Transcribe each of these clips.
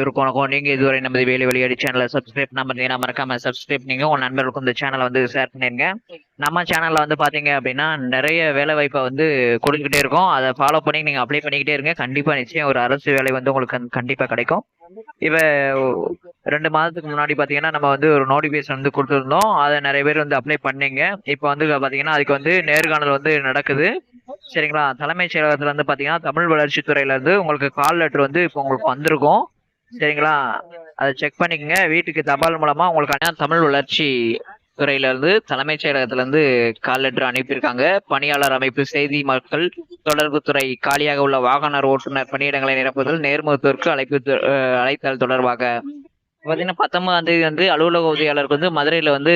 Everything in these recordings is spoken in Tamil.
அனைவருக்கும் வணக்கம். நீங்க இதுவரை நமது வேலை வெளியாடி சேனலை சப்ஸ்கிரைப் நம்ம மறக்காம சப்ஸ்கிரைப் நீங்க உங்க நண்பர்களுக்கும் இந்த சேனலை வந்து ஷேர் பண்ணிருங்க. நம்ம சேனல்ல வந்து பாத்தீங்க அப்படின்னா நிறைய வேலை வாய்ப்பை வந்து கொடுத்துக்கிட்டே இருக்கோம். அதை ஃபாலோ பண்ணி நீங்க அப்ளை பண்ணிக்கிட்டே இருங்க. கண்டிப்பா நிச்சயம் ஒரு அரசு வேலை வந்து உங்களுக்கு கண்டிப்பாக கண்டிப்பா கிடைக்கும். இப்ப ரெண்டு மாதத்துக்கு முன்னாடி பாத்தீங்கன்னா நம்ம வந்து ஒரு நோட்டிபிகேஷன் வந்து கொடுத்துருந்தோம். அதை நிறைய பேர் வந்து அப்ளை பண்ணீங்க. இப்போ வந்து பாத்தீங்கன்னா அதுக்கு வந்து நேர்காணல் வந்து நடக்குது. சரிங்களா? தலைமைச் செயலகத்துல இருந்து பாத்தீங்கன்னா தமிழ் வளர்ச்சி இருந்து உங்களுக்கு கால் லெட்டர் வந்து இப்போ உங்களுக்கு வந்திருக்கும். சரிங்களா? அதை செக் பண்ணிக்கோங்க. வீட்டுக்கு தபால் மூலமா உங்களுக்கான தமிழ் வளர்ச்சி துறையில இருந்து தலைமைச் செயலகத்துல இருந்து கால் லெட்டர் அனுப்பியிருக்காங்க. பணியாளர் அமைப்பு செய்தி மக்கள் தொடர்பு துறை காலியாக உள்ள வாகன ஓட்டுநர் பணியிடங்களை நிரப்புதல் நேர்முகத்திற்கு அழைப்பு அழைத்தல் தொடர்பாக பார்த்தீங்கன்னா பத்தொன்பதாம் தேதி வந்து அலுவலக உதவியாளருக்கு வந்து மதுரையில் வந்து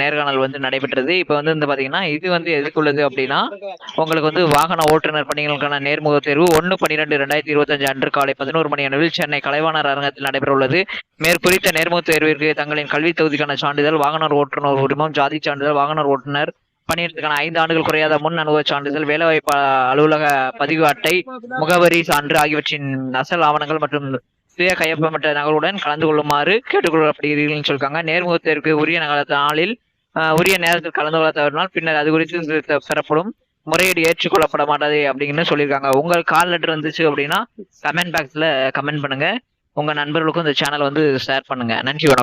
நேர்காணல் வந்து நடைபெற்றது. இப்போ வந்து வந்து பார்த்தீங்கன்னா இது வந்து எதுக்குள்ளது அப்படின்னா உங்களுக்கு வந்து வாகன ஓட்டுநர் பணிகளுக்கான நேர்முக தேர்வு ஒன்று பன்னிரெண்டு ரெண்டாயிரத்தி இருபத்தஞ்சு அன்று காலை பதினோரு மணி அளவில் சென்னை கலைவாணர் அரங்கத்தில் நடைபெற உள்ளது மேற்குறித்த நேர்முக தேர்விற்கு தங்களின் கல்வித் தொகுதிக்கான சான்றிதழ் வாகனர் ஓட்டுநர் உரிமம் ஜாதி சான்றிதழ் வாகனர் ஓட்டுநர் பணியிடத்துக்கான ஐந்து ஆண்டுகள் குறையாத முன் அனுபவ சான்றிதழ் வேலைவாய்ப்பு அலுவலக பதிவு அட்டை முகவரி சான்று ஆகியவற்றின் அசல் ஆவணங்கள் மற்றும் சுய கையொப்பமிட்ட நகருடன் கலந்து கொள்ளுமாறு கேட்டுக்கொள்ளப்படுகிறீர்கள்னு சொல்லிருக்காங்க நேர்முகத்திற்கு தேர்வுக்கு உரிய நகல நாளில் ஆஹ், உரிய நேரத்தில் கலந்து கொள்ள தவறினால் பின்னர் அது குறித்து பெறப்படும் முறையீடு ஏற்றுக்கொள்ளப்பட மாட்டாது அப்படின்னு சொல்லியிருக்காங்க. உங்கள் கால் லெட்டர் வந்துச்சு அப்படின்னா கமெண்ட் பாக்ஸில் கமெண்ட் பண்ணுங்க. உங்க நண்பர்களுக்கும் இந்த சேனல் வந்து ஷேர் பண்ணுங்க. நன்றி வணக்கம்.